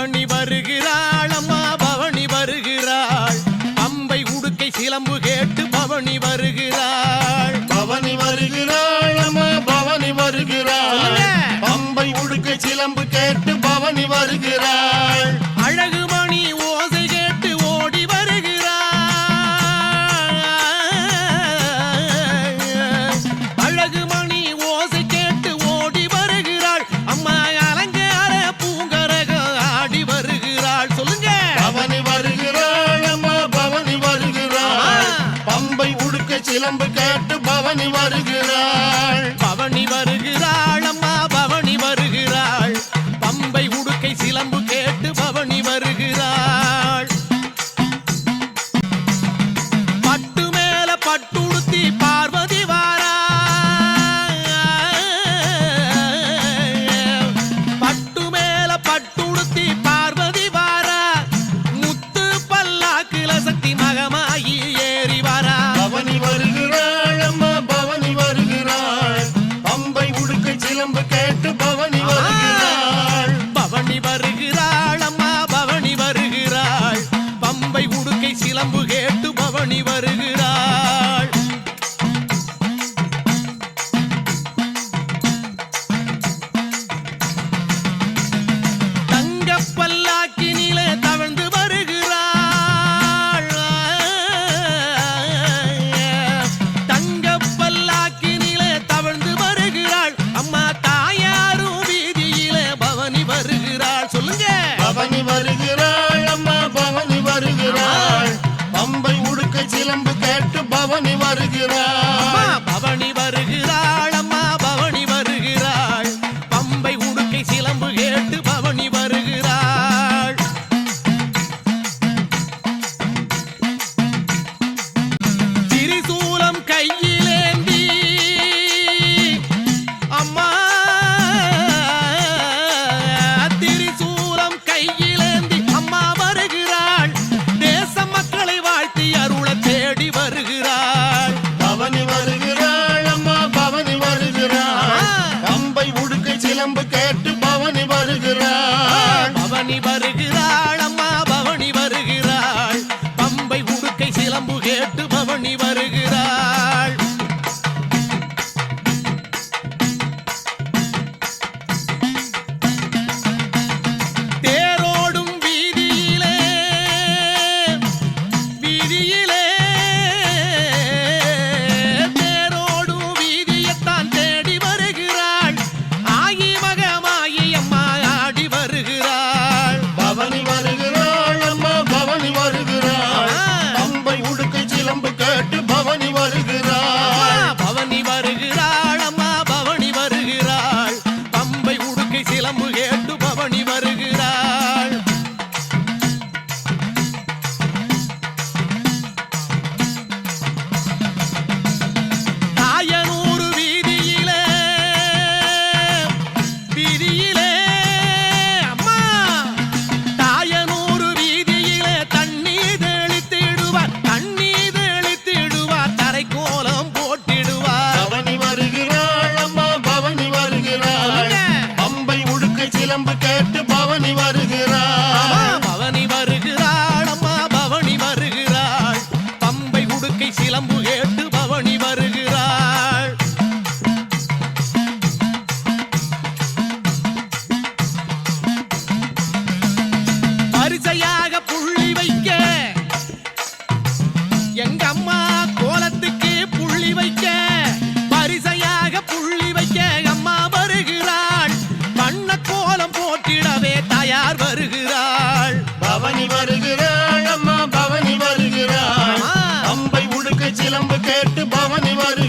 பவனி வருகிறாள் அம்மா பவனி வருகிறாள். பம்பை உடுக்கை சிலம்பு கேட்டு பவனி வருகிறாள். பவனி வருகிறாள் அம்மா பவனி வருகிறாள். பம்பை உடுக்க சிலம்பு கேட்டு பவனி வருகிறாள். சிலம்பு கேட்டு பவனி வருகிறாள். பவனி வருகிறாள் அம்மா பவனி வருகிறாள். பம்பை உடுக்கை சிலம்பு கேட்டு பவனி வருகிறாள். அவனி வருகிறான் அனைவரும் நிவாரி